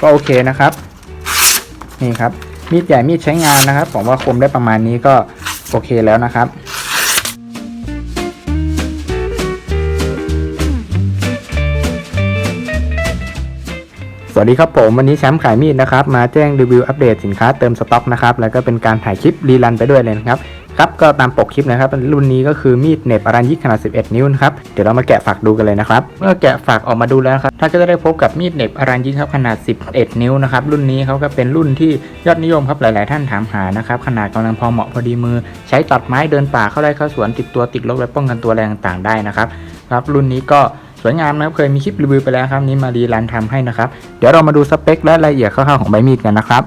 ก็โอเคนะครับ นี่ครับ มีดใหญ่มีดใช้งานนะครับ ผมว่าคมได้ประมาณนี้ก็โอเคแล้วนะครับสวัสดีครับผมวันนี้แชมป์ขายมีดนะครับมาแจ้งรีวิวอัปเดตสินค้าเติมสต็อกนะครับแล้วก็เป็นการถ่ายคลิปรีรันไปด้วยเลยนะครับ ครับก็ตามปกคลิปนะครับรุ่นนี้ก็คือมีดเน็บอารันยิกขนาด 11 นิ้วนะครับเดี๋ยวเรามาแกะฝักดูกันเลยนะครับเมื่อแกะฝักออกมาดูแล้วครับท่านก็จะได้พบกับมีดเน็บอารันยิกครับขนาด 11 นิ้วนะครับรุ่นนี้เขาก็เป็นรุ่นที่ยอดนิยมครับหลาย ๆ ท่านถามหานะครับขนาดกำลังพอเหมาะพอดีมือ ใช้ตัดไม้เดินป่าเข้าไร่เข้าสวนติดตัวติดลบและป้องกันตัวแรงต่างๆได้นะครับครับรุ่นนี้ก็สวยงามนะครับเคยมีคลิปรีวิวไปแล้วครับนี้มารีรันทำให้นะครับเดี๋ยวเรามาดูสเปคและรายละเอียดคร่าวๆของใบมีดกันนะครับ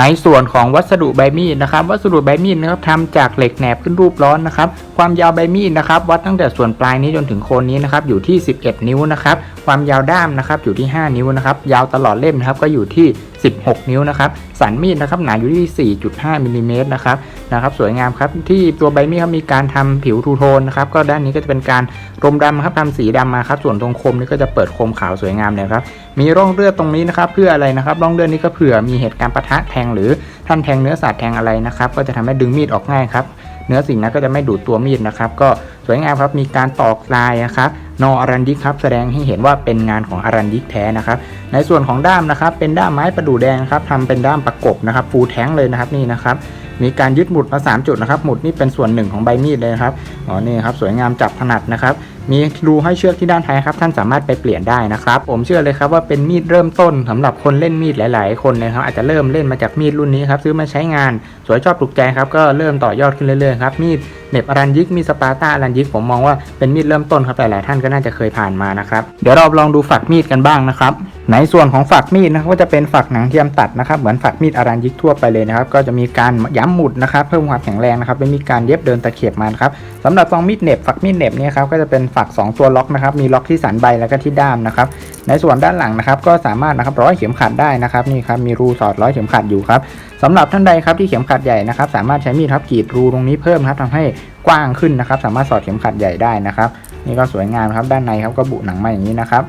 ในส่วนของวัสดุใบมีดนะครับ วัสดุใบมีดนะครับทำจากเหล็กแหนบขึ้นรูปร้อนนะครับ ความยาวใบมีดนะครับ วัดตั้งแต่ส่วนปลายนี้จนถึงโคนนี้นะครับอยู่ที่ 11 นิ้วนะครับ ความยาวด้ามนะครับอยู่ที่ 5 นิ้วนะครับ ยาวตลอดเล่มนะครับก็อยู่ที่16 นิ้วนะครับ สันมีดนะครับหนาอยู่ที่ 4.5มิลลิเมตรนะครับนะครับ สวยงามครับที่ตัวใบมีดครับมีการทำผิวทูโทนนะครับ ก็ด้านนี้ก็จะเป็นการรมดำครับทำสีดำมาครับส่วนตรงคมนี่ก็จะเปิดคมขาวสวยงามเลยครับ มีร่องเลือดตรงนี้นะครับ เพื่ออะไรนะครับร่องเลือดนี้ก็เผื่อมีเหตุการณ์ปะทะแทงหรือท่านแทงเนื้อสัตว์แทงอะไรนะครับ ก็จะทำให้ดึงมีดออกง่ายครับเนื้อสิ่งนั้นก็จะไม่ดูดตัวมีดนะครับ ก็ สวยงามครับมีการตอกลายนะครับนออรันยิกครับแสดงให้เห็นว่าเป็นงานของอารันยิกแท้นะครับในส่วนของด้ามนะครับเป็นด้ามไม้ประดู่แดงครับทำเป็นด้ามประกบนะครับฟูแท้งเลยนะครับนี่นะครับมีการยึดหมุดมา3จุดนะครับหมุดนี่เป็นส่วนหนึ่งของใบมีดเลยครับอ๋อนี่ครับสวยงามจับถนัดนะครับมีรูให้เชือกที่ด้านท้ายครับท่านสามารถไปเปลี่ยนได้นะครับ ผมเชื่อเลยครับว่าเป็นมีดเริ่มต้นสำหรับคนเล่นมีดหลาย ๆ คนนะครับอาจจะเริ่มเล่นมาจากมีดรุ่นนี้ครับซื้อมาใช้งาน สวยชอบถูกใจครับก็เริ่มต่อยอดขึ้นเรื่อย ๆ ครับมีดเน็บอรันยิกมีสปาร์ตาอรันยิกผมมองว่าเป็นมีดเริ่มต้นครับหลายๆท่านก็น่าจะเคยผ่านมานะครับเดี๋ยวเราลองดูฝักมีดกันบ้างนะครับในส่วนของฝักมีดนะครับก็จะเป็นฝักหนังเทียมตัดนะครับเหมือนฝักมีดอารันยิกทั่วไปเลยนะครับก็จะมีการย้ำหมุดนะครับเพิ่มความแข็งแรงนะครับและมีการเย็บเดินตะเข็บมานะครับสำหรับฟองมีดเน็บฝักมีดเน็บเนี่ยครับก็จะเป็นฝัก 2 ตัวล็อกนะครับมีล็อกที่สันใบแล้วก็ที่ด้ามนะครับในส่วนด้านหลังนะครับก็สามารถนะครับร้อยเข็มขัดได้นะครับนี่ครับมีรูสอดร้อยเข็มขัดอยู่ครับสำหรับท่านใดครับที่เข็มขัดใหญ่นะครับสามารถใช้มีดครับกรีดรูตรงนี้เพิ่มครับทำให้ กว้างขึ้นนะครับ สามารถสอดเข็มขัดใหญ่ได้นะครับ นี่ก็สวยงามครับด้านในครับก็บุหนังมาอย่างนี้นะครับ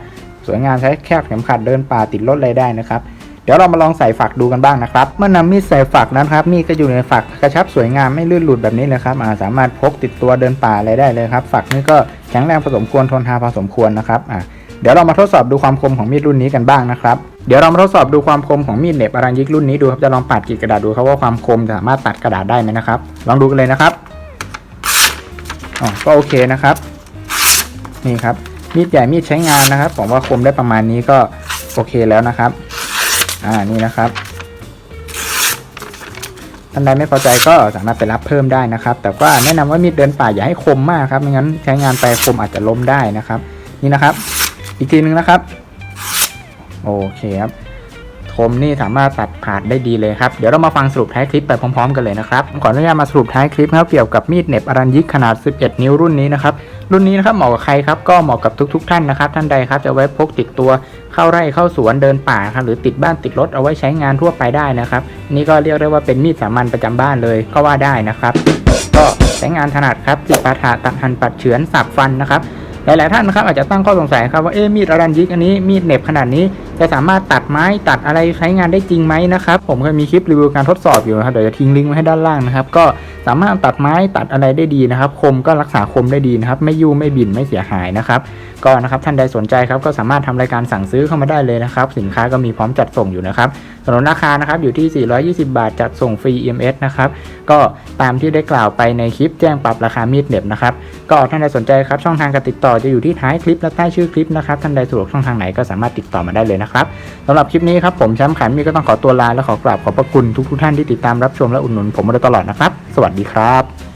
สวยงามใช้แคบเข็มขัดเดินป่าติดรถอะไรได้นะครับเดี๋ยวเรามาลองใส่ฝักดูกันบ้างนะครับ เมื่อนำมีดใส่ฝักนะครับ มีดก็อยู่ในฝักกระชับสวยงามไม่ลื่นหลุดแบบนี้เลยครับาสามารถพกติดตัวเดินป่าอะไรได้เลยครับ ฝักนี่ก็แข็งแรงผสมควรทนทานพอสมควรนะครับอ่าเดี๋ยวเรามาทดสอบดูความคมของมีดรุ่นนี้กันบ้างนะครับเดี๋ยวเรามาทดสอบดูความคมของมีดเน็บอารันยิกรุ่นนี้ดูครับจะลองปาดกรีดกระดาษดูครับว่าความคมจะสามารถตัดกระดาษได้ไหมนะครับ ลองดูกันเลยนะครับ อ๋อก็โอเคนะครับ นี่ครับ มีดใหญ่มีดใช้งานนะครับ ผมว่าคมได้ประมาณนี้ก็โอเคแล้วนะครับ อ่านี่นะครับท่านใดไม่พอใจก็สามารถไปรับเพิ่มได้นะครับ แต่ว่าแนะนำว่ามีดเดินป่าอย่าให้คมมากครับไม่งั้นใช้งานไปคมอาจจะล้มได้นะครับ นี่นะครับ อีกทีนึงนะครับ โอเคครับ คมนี่สามารถตัดผ่านได้ดีเลยครับ เดี๋ยวเรามาฟังสรุปท้ายคลิปไปพร้อมๆกันเลยนะครับขออนุญาตมาสรุปท้ายคลิปนะครับเกี่ยวกับมีดเน็บอารันยิกขนาด 11 นิ้วรุ่นนี้นะครับรุ่นนี้นะครับเหมาะกับใครครับก็เหมาะกับทุก ๆ ท่านนะครับท่านใดครับจะไว้พกติดตัวเข้าไร่เข้าสวนเดินป่าครับหรือติดบ้านติดรถเอาไว้ใช้งานทั่วไปได้นะครับนี่ก็เรียกได้ว่าเป็นมีดสามัญประจำบ้านเลยก็ว่าได้นะครับก็ใช้งานถนัดครับติดปาถาตัดหั่นปัดเฉือนสับฟันนะครับหลายๆท่านนะครับอาจจะตั้งข้อสงสัยครับว่าเอ๊ะมีดอรันยิกอันนี้มีดเน็บขนาดนี้ จะสามารถตัดไม้ตัดอะไรใช้งานได้จริงไหมนะครับผมเคยมีคลิปรีวิวการทดสอบอยู่นะครับเดี๋ยวจะทิ้งลิงก์ไว้ให้ด้านล่างนะครับก็สามารถตัดไม้ตัดอะไรได้ดีนะครับ คมก็รักษาคมได้ดีนะครับ ไม่ยุ่ไม่บินไม่เสียหายนะครับ ก็นะครับท่านใดสนใจครับก็สามารถทำรายการสั่งซื้อเข้ามาได้เลยนะครับ สินค้าก็มีพร้อมจัดส่งอยู่นะครับสนุนราคานะครับอยู่ที่ 420 บาทจัดส่งฟรี EMS นะครับก็ตามที่ได้กล่าวไปในคลิปแจ้งปรับราคามีดเหน็บนะครับก็ท่านใดสนใจครับช่องทางการติดต่อจะอยู่ที่ท้ายคลิปและใต้ชื่อคลิปนะครับท่านใดสะดวกช่องทางไหนก็สามารถติดต่อมาได้เลยนะครับสำหรับคลิปนี้ครับผมแชมป์ขันมีก็ต้องขอตัวลาและขอกราบขอบพระคุณทุกทุกท่านที่ติดตามรับชมและอุดหนุนผมมาโดยตลอดนะครับ สวัสดีครับ